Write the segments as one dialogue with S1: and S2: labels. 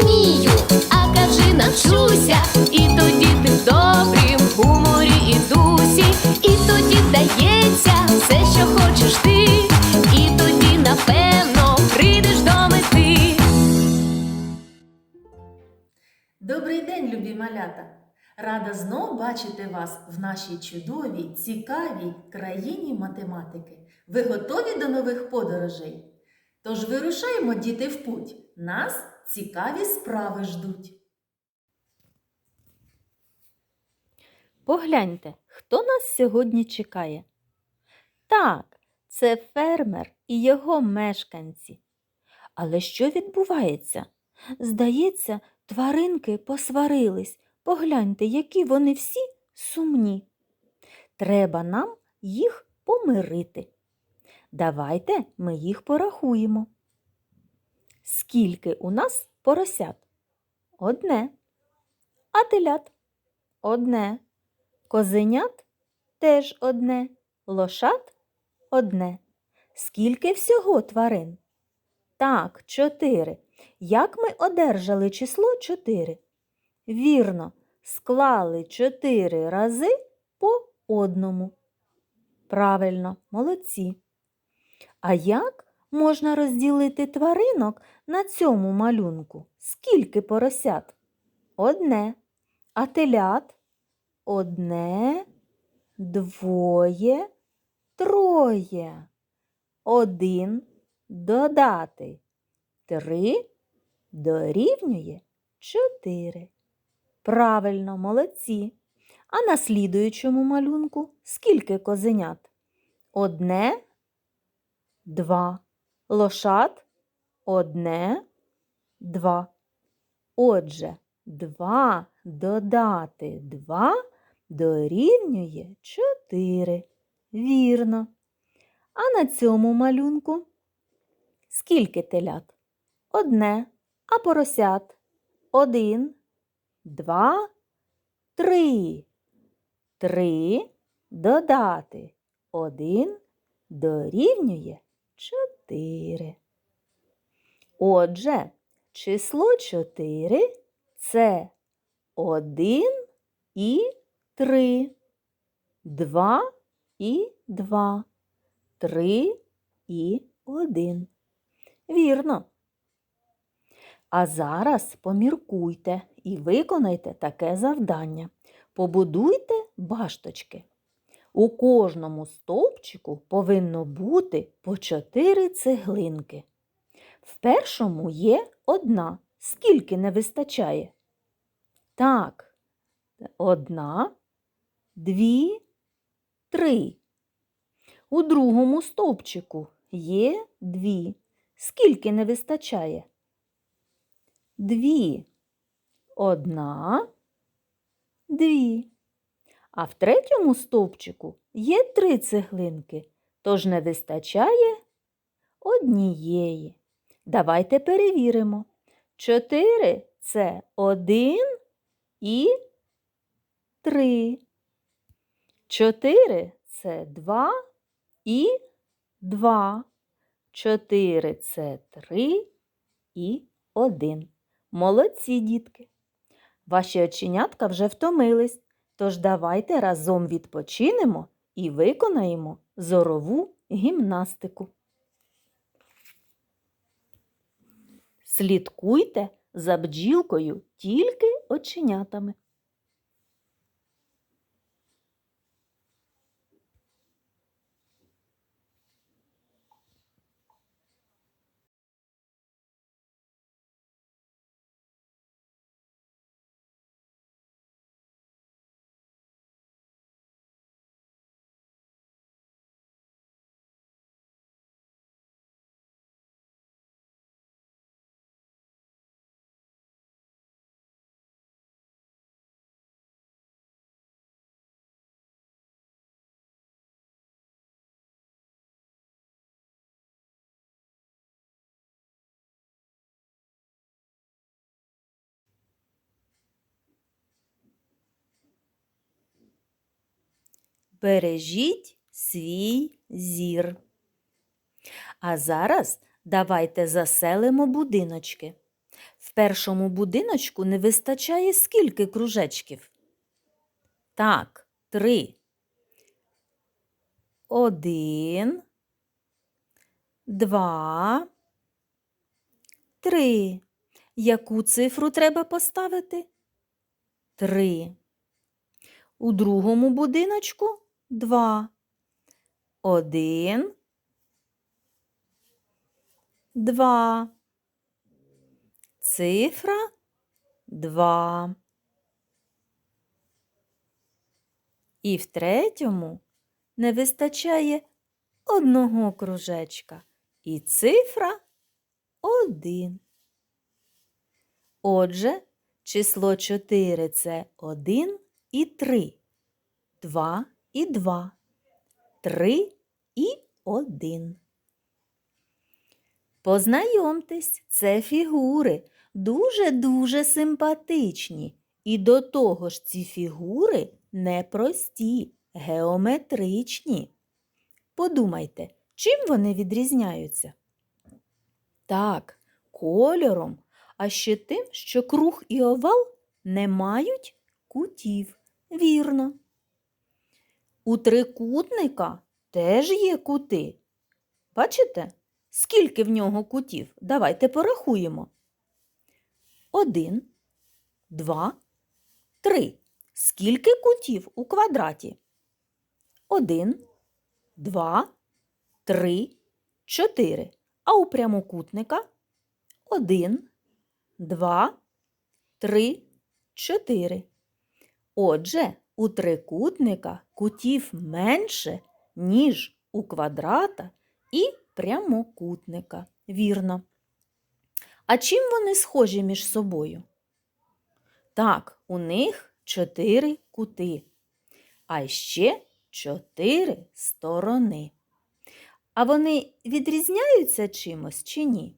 S1: вмію, а кажи навчуся. І тоді ти в добрім гуморі і дусі, і тоді вдається все, що хочеш ти, і тоді, напевно, прийдеш до мети.
S2: Добрий день, любі малята! Рада знов бачити вас в нашій чудовій, цікавій країні математики. Ви готові до нових подорожей? Тож вирушаємо, діти, в путь. Нас цікаві справи ждуть.
S3: Погляньте, хто нас сьогодні чекає? Так, це фермер і його мешканці. Але що відбувається? Здається, тваринки посварились. Погляньте, які вони всі сумні. Треба нам їх помирити. Давайте ми їх порахуємо. Скільки у нас поросят? Одне. А телят? Одне. Козенят теж одне, лошад одне. Скільки всього тварин? Так, чотири. Як ми одержали число чотири? Вірно, склали чотири рази по одному. Правильно, молодці. А як можна розділити тваринок на цьому малюнку? Скільки поросят? Одне. А телят? Одне, двоє, троє. Один додати. Три дорівнює чотири. Правильно, молодці. А на слідуючому малюнку скільки козенят? Одне, два. Лошад одне, два. Отже, два додати два дорівнює чотири. Вірно. А на цьому малюнку скільки телят? Одне, а поросят один, два, три. Три додати один дорівнює чотири. Отже, число чотири це один і три, два і два, три і один. Вірно. А зараз поміркуйте і виконайте таке завдання. Побудуйте башточки. У кожному стовпчику повинно бути по чотири цеглинки. В першому є одна. Скільки не вистачає? Так, одна, дві, три. У другому стовпчику є дві. Скільки не вистачає? Дві. Одна, дві. А в третьому стовпчику є три цеглинки, тож не вистачає однієї. Давайте перевіримо. Чотири це один і три. Чотири це два і два. Чотири це три і один. Молодці, дітки. Ваші оченятка вже втомились, тож давайте разом відпочинемо і виконаємо зорову гімнастику. Слідкуйте за бджілкою тільки оченятами. Бережіть свій зір. А зараз давайте заселимо будиночки. В першому будиночку не вистачає скільки кружечків? Так, три. Один, два, три. Яку цифру треба поставити? Три. У другому будиночку два. Один, два. Цифра два. І в третьому не вистачає одного кружечка. І цифра один. Отже, число 4 це 1 і 3, 2 і 2, 3 і 1. Познайомтесь, це фігури дуже-дуже симпатичні. І до того ж ці фігури непрості, геометричні. Подумайте, чим вони відрізняються? Так, кольором, а ще тим, що круг і овал не мають кутів. Вірно. У трикутника теж є кути. Бачите, скільки в нього кутів? Давайте порахуємо. Один, два, три. Скільки кутів у квадраті? Один, два, три, чотири. А у прямокутника один, два, три, чотири. Отже, у трикутника кутів менше, ніж у квадрата і прямокутника. Вірно. А чим вони схожі між собою? Так, у них чотири кути, а ще чотири сторони. А вони відрізняються чимось чи ні?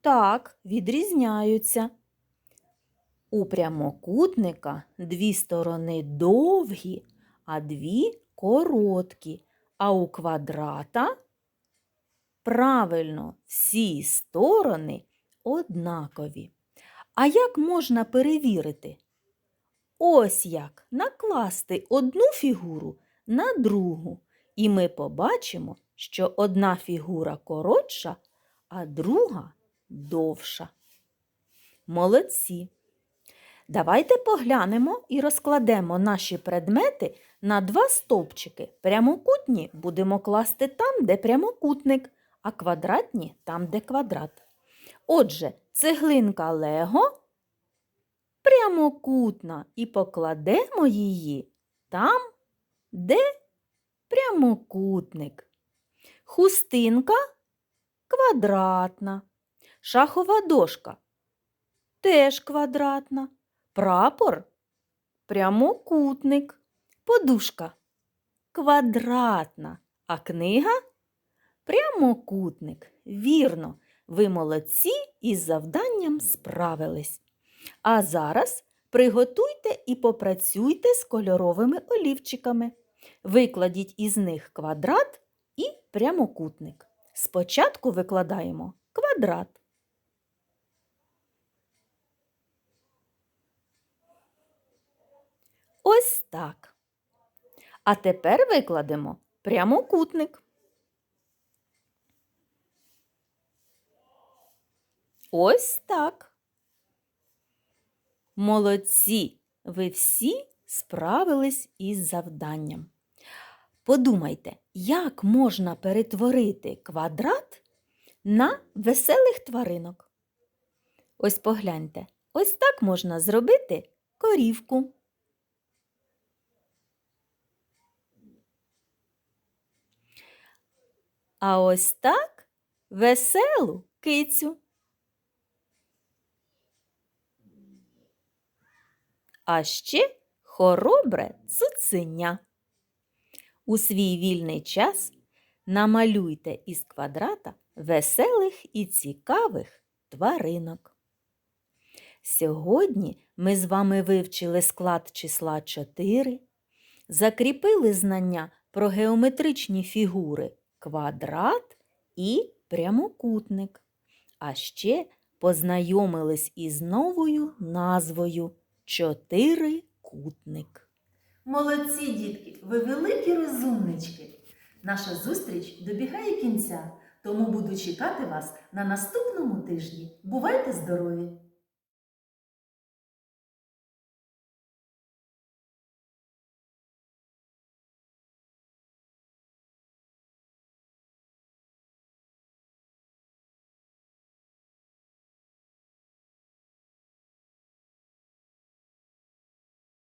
S3: Так, відрізняються. У прямокутника дві сторони довгі, а дві короткі, а у квадрата правильно всі сторони однакові. А як можна перевірити? Ось як накласти одну фігуру на другу, і ми побачимо, що одна фігура коротша, а друга довша. Молодці! Давайте поглянемо і розкладемо наші предмети на два стовпчики. Прямокутні будемо класти там, де прямокутник, а квадратні там, де квадрат. Отже, цеглинка Лего прямокутна і покладемо її там, де прямокутник. Хустинка квадратна. Шахова дошка теж квадратна. Прапор прямокутник. Подушка квадратна. А книга прямокутник. Вірно, ви молодці із завданням справились. А зараз приготуйте і попрацюйте з кольоровими олівчиками. Викладіть із них квадрат і прямокутник. Спочатку викладаємо квадрат. Ось так. А тепер викладемо прямокутник. Ось так. Молодці, ви всі справились із завданням. Подумайте, як можна перетворити квадрат на веселих тваринок. Ось погляньте, ось так можна зробити корівку. А ось так веселу кицю. А ще хоробре цуценя. У свій вільний час намалюйте із квадрата веселих і цікавих тваринок. Сьогодні ми з вами вивчили склад числа 4, закріпили знання про геометричні фігури квадрат і прямокутник. А ще
S4: познайомились із новою назвою Чотирикутник.
S3: Молодці, дітки, ви великі розумнички. Наша зустріч добігає кінця, тому буду чекати вас на наступному тижні. Бувайте здорові!